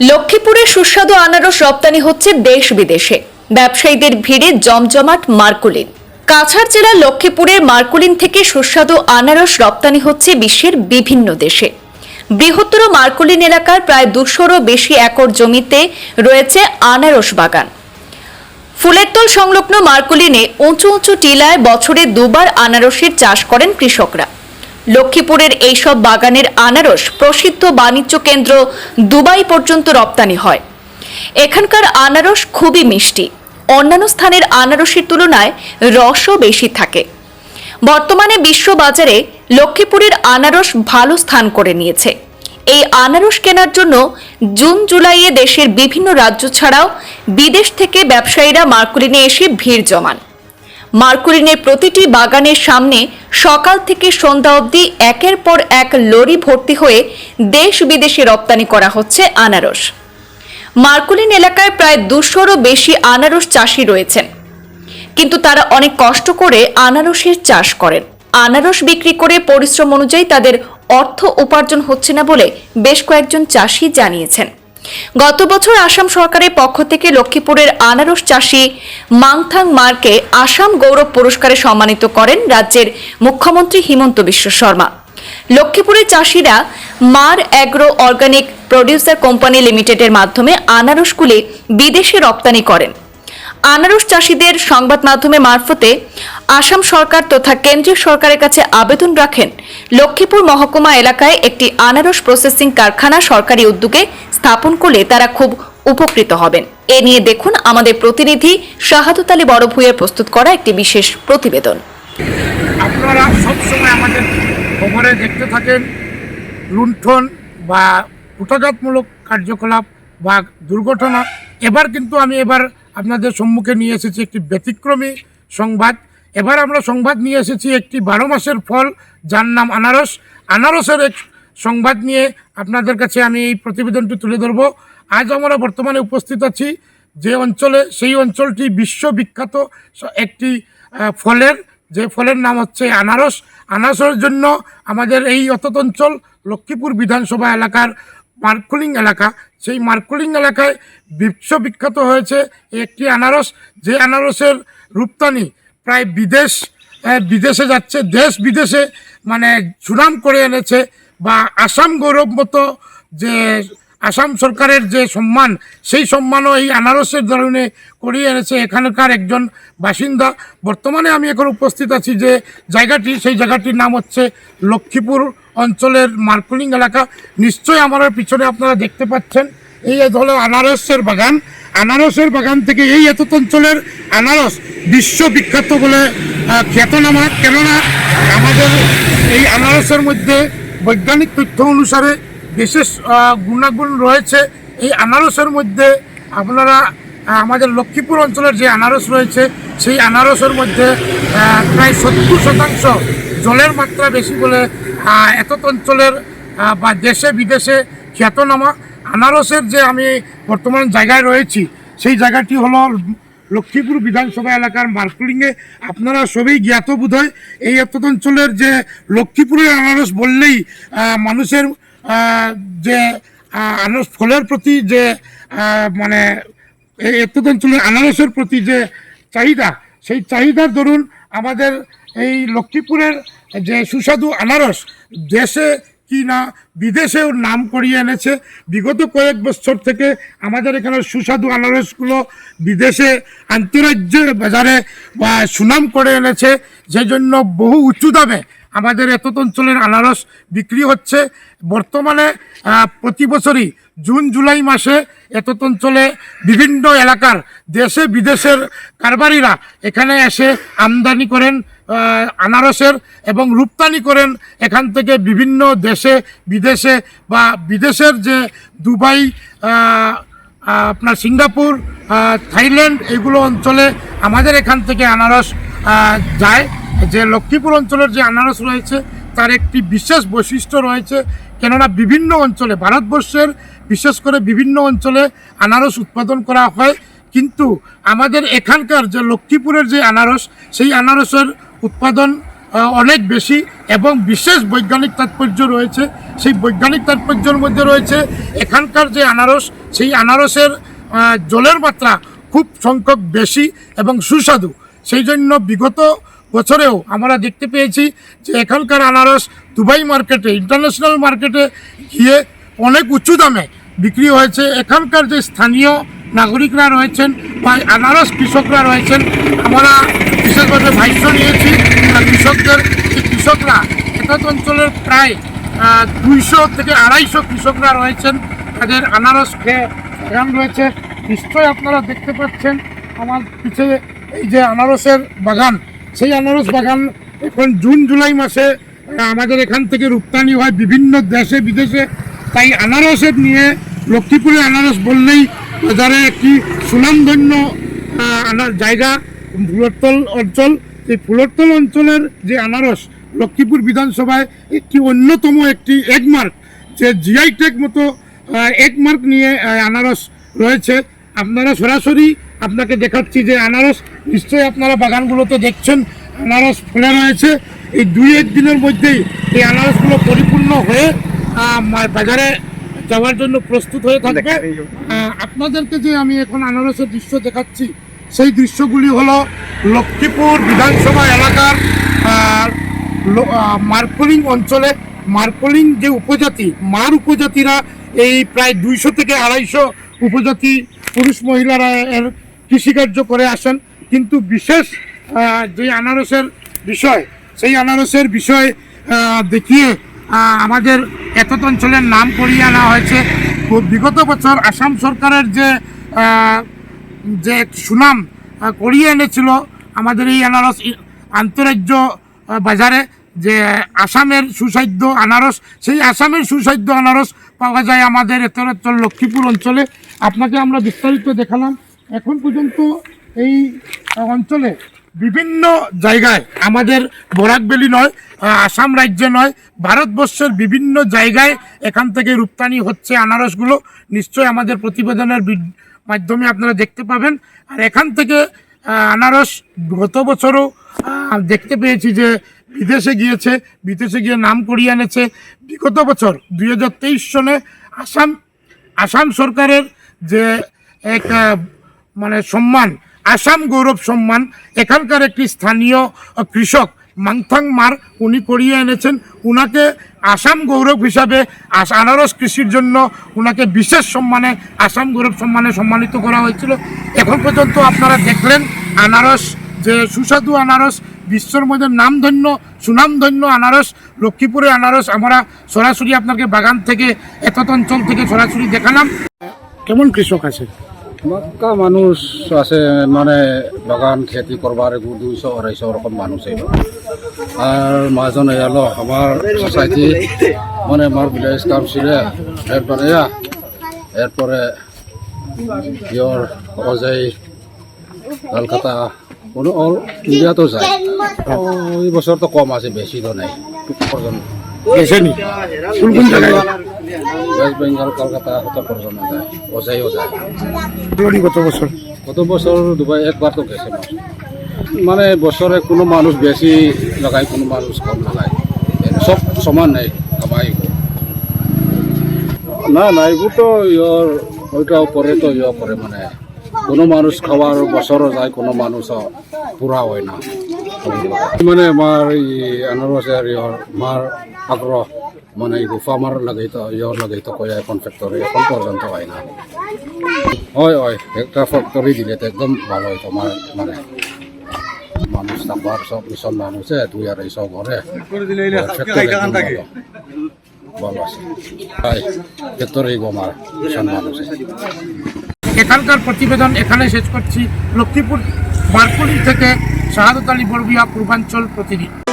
লক্ষ্মীপুরে সুস্বাদু আনারস রপ্তানি হচ্ছে দেশ বিদেশে। ব্যবসায়ীদের ভিড়ে জমজমাট মার্কুলিন। কাছাড় জেলার লক্ষ্মীপুরের মার্কুলিন থেকে সুস্বাদু আনারস রপ্তানি হচ্ছে বিশ্বের বিভিন্ন দেশে। বৃহত্তর মার্কুলিন এলাকার প্রায় দুশোরও বেশি একর জমিতে রয়েছে আনারস বাগান। ফুলেরতল সংলগ্ন মার্কুলিনে উঁচু উঁচু টিলায় বছরে দুবার আনারসের চাষ করেন কৃষকরা। লক্ষ্মীপুরের এইসব বাগানের আনারস প্রসিদ্ধ বাণিজ্য কেন্দ্র দুবাই পর্যন্ত রপ্তানি হয়। এখানকার আনারস খুবই মিষ্টি। অন্যান্য স্থানের আনারসের তুলনায় রসও বেশি থাকে। বর্তমানে বিশ্ব বাজারে লক্ষ্মীপুরের আনারস ভালো স্থান করে নিয়েছে। এই আনারস কেনার জন্য জুন জুলাইয়ে দেশের বিভিন্ন রাজ্য ছাড়াও বিদেশ থেকে ব্যবসায়ীরা মার্কুলিনে এসে ভিড় জমান। মার্কুলিনের প্রতিটি বাগানের সামনে সকাল থেকে সন্ধ্যা অবধি একের পর এক লরি ভর্তি হয়ে দেশ বিদেশে রপ্তানি করা হচ্ছে আনারস। মার্কুলিন এলাকায় প্রায় দুশোরও বেশি আনারস চাষি রয়েছেন। কিন্তু তারা অনেক কষ্ট করে আনারসের চাষ করেন। আনারস বিক্রি করে পরিশ্রম অনুযায়ী তাদের অর্থ উপার্জন হচ্ছে না বলে বেশ কয়েকজন চাষি জানিয়েছেন। গত বছর আসাম সরকারের পক্ষ থেকে লক্ষ্মীপুরের আনারস চাষী মাংথাং মার্কে আসাম গৌরব পুরস্কারে সম্মানিত করেন রাজ্যের মুখ্যমন্ত্রী হিমন্ত বিশ্ব শর্মা। লক্ষ্মীপুরের চাষিরা মার অ্যাগ্রো অর্গানিক প্রডিউসার কোম্পানি লিমিটেডের মাধ্যমে আনারসগুলি বিদেশে রপ্তানি করেন। আনারস চাষিদের সংবাদ মাধ্যমে মারফতে আসাম সরকার তথা কেন্দ্রীয় সরকারের কাছে আবেদন রাখেন। লক্ষ্মীপুর মহকুমা এলাকায় একটি আনারস প্রসেসিং কারখানা সরকারি উদ্যোগে স্থাপন করলে তারা খুব উপকৃত হবেন। এ নিয়ে দেখুন আমাদের প্রতিনিধি শাহাদত আলী বড়ভূয়ের প্রস্তুত করা একটি বিশেষ প্রতিবেদন। আপনারা সবসময় আমাদের খবরে দেখতে থাকেন, লুণ্ঠন বা কুটাঘাতমূলক কার্যকলাপ বা দুর্ঘটনা। এবার কিন্তু আমি এবার আপনাদের সম্মুখে নিয়ে এসেছি একটি ব্যতিক্রমী সংবাদ। এবার আমরা সংবাদ নিয়ে এসেছি একটি বারো মাসের ফল, যার নাম আনারস। আনারসের এক সংবাদ নিয়ে আপনাদের কাছে আমি এই প্রতিবেদনটি তুলে ধরব। আজ আমরা বর্তমানে উপস্থিত আছি যে অঞ্চলে, সেই অঞ্চলটি বিশ্ববিখ্যাত একটি ফলের। যে ফলের নাম হচ্ছে আনারস। আনারসের জন্য আমাদের এই অতত অঞ্চল লক্ষ্মীপুর বিধানসভা এলাকার মার্কুলিং এলাকা। সেই মার্কুলিং এলাকায় বিশ্ববিখ্যাত হয়েছে একটি আনারস, যে আনারসের রপ্তানি প্রায় বিদেশ বিদেশে যাচ্ছে, দেশ বিদেশে মানে সুনাম করে এনেছে বা আসাম গৌরব মতো যে আসাম সরকারের যে সম্মান, সেই সম্মানও এই আনারসের ধরনে করিয়ে এনেছে এখানকার একজন বাসিন্দা। বর্তমানে আমি এখন উপস্থিত আছি যে জায়গাটি, সেই জায়গাটির নাম হচ্ছে লক্ষ্মীপুর। অঞ্চলের মার্কুলিং এলাকা, নিশ্চয়ই আমার পিছনে আপনারা দেখতে পাচ্ছেন। এই হলো আনারসের বাগান। আনারসের বাগান থেকে এই এত অঞ্চলের আনারস বিশ্ববিখ্যাত বলে খ্যাতনামা কেননা আমাদের এই আনারসের মধ্যে বৈজ্ঞানিক তথ্য অনুসারে বিশেষ গুণাগুণ রয়েছে। এই আনারসের মধ্যে আপনারা আমাদের লক্ষ্মীপুর অঞ্চলের যে আনারস রয়েছে, সেই আনারসের মধ্যে প্রায় সত্তর শতাংশ জলের মাত্রা বেশি বলে এত অঞ্চলের বা দেশে বিদেশে খ্যাতনামা আনারসের যে আমি বর্তমান জায়গায় রয়েছি, সেই জায়গাটি হলো লক্ষ্মীপুর বিধানসভা এলাকার মার্কুলিংয়ে আপনারা সবই জ্ঞাত বোধ হয় এই এত অঞ্চলের যে লক্ষ্মীপুরের আনারস বললেই মানুষের যে আনারস ফলের প্রতি যে মানে এই এত অঞ্চলের আনারসের প্রতি যে চাহিদা, সেই চাহিদার দরুন আমাদের এই লক্ষ্মীপুরের যে সুস্বাদু আনারস দেশে কি না বিদেশেও নাম করিয়ে এনেছে। বিগত কয়েক বছর থেকে আমাদের এখানে সুস্বাদু আনারসগুলো বিদেশে আন্তরাজ্যের বাজারে বা সুনাম করে এনেছে। যে জন্য বহু উঁচু দামে আমাদের এত অঞ্চলের আনারস বিক্রি হচ্ছে। বর্তমানে প্রতি বছরই জুন, জুলাই মাসে এত অঞ্চলে বিভিন্ন এলাকার দেশে বিদেশের কারবারিরা এখানে এসে আমদানি করেন। আনারসের এবং রপ্তানি করেন এখান থেকে বিভিন্ন দেশে, বিদেশে বা বিদেশের যে দুবাই আপনার সিঙ্গাপুর থাইল্যান্ড, এগুলো অঞ্চলে আমাদের এখান থেকে আনারস যায়। যে লক্ষ্মীপুর অঞ্চলের যে আনারস রয়েছে, তার একটি বিশেষ বৈশিষ্ট্য রয়েছে, কেননা বিভিন্ন অঞ্চলে, ভারতবর্ষের বিশেষ করে বিভিন্ন অঞ্চলে আনারস উৎপাদন করা হয়। কিন্তু আমাদের এখানকার যে লক্ষ্মীপুরের যে আনারস, সেই আনারসের উৎপাদন অনেক বেশি এবং বিশেষ বৈজ্ঞানিক তাৎপর্য রয়েছে। সেই বৈজ্ঞানিক তাৎপর্যের মধ্যে রয়েছে এখানকার যে আনারস, সেই আনারসের জলের মাত্রা খুব সংখ্যক বেশি এবং সুস্বাদু। সেই জন্য বিগত বছরেও আমরা দেখতে পেয়েছি যে এখানকার আনারস দুবাই মার্কেটে, ইন্টারন্যাশনাল মার্কেটে গিয়ে অনেক উঁচু দামে বিক্রি হয়েছে। এখানকার যে স্থানীয় নাগরিকরা রয়েছেন বা আনারস কৃষকরা রয়েছেন, আমরা বিশেষভাবে ভাষ্য নিয়েছি। কৃষকদের কৃষকরা একাত অঞ্চলের প্রায় দুইশো থেকে আড়াইশো কৃষকরা রয়েছেন। তাদের আনারস খেয়ে বাগান রয়েছে। নিশ্চয়ই আপনারা দেখতে পাচ্ছেন আমার পিছিয়ে এই যে আনারসের বাগান। সেই আনারস বাগান এখন জুন, জুলাই মাসে আমাদের এখান থেকে রপ্তানি হয় বিভিন্ন দেশে, বিদেশে। তাই আনারসের নিয়ে লক্ষ্মীপুরে আনারস বললেই বাজারে একটি সুনামধন্য জায়গা। ফুলরতল অঞ্চল এই ফুলরতল অঞ্চলের যে আনারস লক্ষ্মীপুর বিধানসভায় একটি অন্যতম একটি একমার্ক যে জিআই টেক মতো একমার্ক নিয়ে আনারস রয়েছে। আপনারা সরাসরি আপনাকে দেখাচ্ছি যে আনারস নিশ্চয়ই আপনারা বাগানগুলোতে দেখছেন আনারস ফলে রয়েছে। এই দুই এক দিনের মধ্যেই এই আনারসগুলো পরিপূর্ণ হয়ে বাজারে যাওয়ার জন্য প্রস্তুত হয়ে থাকবে। আপনাদেরকে যে আমি এখন আনারসের দৃশ্য দেখাচ্ছি সেই দৃশ্যগুলি হলো লক্ষ্মীপুর বিধানসভা এলাকার মার্কলিং অঞ্চলে। মার্কলিং যে উপজাতি, মার উপজাতিরা এই প্রায় দুইশো থেকে আড়াইশো উপজাতি পুরুষ মহিলারা এর কৃষিকার্য করে আসেন। কিন্তু বিশেষ যে আনারসের বিষয়, সেই আনারসের বিষয় দেখিয়ে আমাদের এতত অঞ্চলের নাম করিয়ে আনা হয়েছে। বিগত বছর আসাম সরকারের যে যে সুনাম করিয়ে এনেছিল আমাদের এই আনারস আন্তরাজ্য বাজারে, যে আসামের সুসাধ্য আনারস, সেই আসামের সুসাধ্য আনারস পাওয়া যায় আমাদের এতরাত্তর লক্ষ্মীপুর অঞ্চলে। আপনাকে আমরা বিস্তারিত দেখালাম। এখন পর্যন্ত এই অঞ্চলে বিভিন্ন জায়গায় আমাদের বরাকবেলি নয় আসাম রাজ্যে নয়, ভারতবর্ষের বিভিন্ন জায়গায় এখান থেকে রপ্তানি হচ্ছে আনারসগুলো। নিশ্চয়ই আমাদের প্রতিবেদনের মাধ্যমে আপনারা দেখতে পাবেন। আর এখান থেকে আনারস গত বছরও দেখতে পেয়েছি যে বিদেশে গিয়েছে, বিদেশে গিয়ে নাম করিয়ে এনেছে। বিগত বছর, দুই হাজার তেইশ সনে আসাম আসাম সরকারের যে এক মানে সম্মান, আসাম গৌরব সম্মান, এখানকার একটি স্থানীয় কৃষক মাংথাং মার উনি করিয়ে এনেছেন। উনাকে আসাম গৌরব হিসাবে আনারস কৃষির জন্য উনাকে বিশেষ সম্মানে, আসাম গৌরব সম্মানে সম্মানিত করা হয়েছিল। এখন পর্যন্ত আপনারা দেখলেন আনারস, যে সুস্বাদু আনারস, বিশ্বর মধ্যে নামধন্য, সুনামধন্য আনারস, লক্ষ্মীপুরে আনারস, আমরা সরাসরি আপনাকে বাগান থেকে এতত অঞ্চল থেকে সরাসরি দেখালাম। কেমন কৃষক আছে মক্কা মানুষ আছে মানে বাগান খেতি করবার দুইশো আড়াইশো ওরকম মানুষ এই আর মাঝজন এলো আমার সোসাইটি মানে আমার ভিলেজ কাউন্সিলে হেড বানাইয়া এরপরে ইয়র অজয় কলকাতা কোনো অল ইন্ডিয়াতো যায়। ওই বছর তো কম আছে বেশি তো নাই। পর্যন্ত গেছেনি কোন কোন জায়গায় ওয়েস্ট বেঙ্গল কলকাতা কত পর্যন্ত যায়। অজয়ও যায়। তুলনি কত বছর? গত বছর দুবাই একবার তো গেছে। মানে বছরে কোনো মানুষ বেশি লাগায় কোনো মানুষ কম লাগায়। সব সমান নেই কামাই না না এগুলো তো ইয়র ওইটা উপরে তো ইয়ে করে মানে কোনো মানুষ খাওয়ার বছরও যায় কোনো মানুষ পুরা হয় না। মানে আমার এই আনারসের ইয়র মার আগ্রহ মানে এই ফার্মার লাগাই তো ইয়র লাগাই তো কয়, এখন ফ্যাক্টরি এখন পর্যন্ত হয় না। হয় হয় একটা ফ্যাক্টরি দিলে তো একদম ভালো হইতো আমার মানে। মানুষ থাকবার সব মিশন মানুষে দুই আড়াইশো ঘরে ভালো। আছে। ফ্যাক্টরি আমার মিশন মানুষে এখানকার প্রতিবেদন এখানে শেষ করছি। লক্ষ্মীপুর মার্কুলি থেকে শাহাদত আলী বড়বিয়া পূর্বাঞ্চল প্রতিনিধি।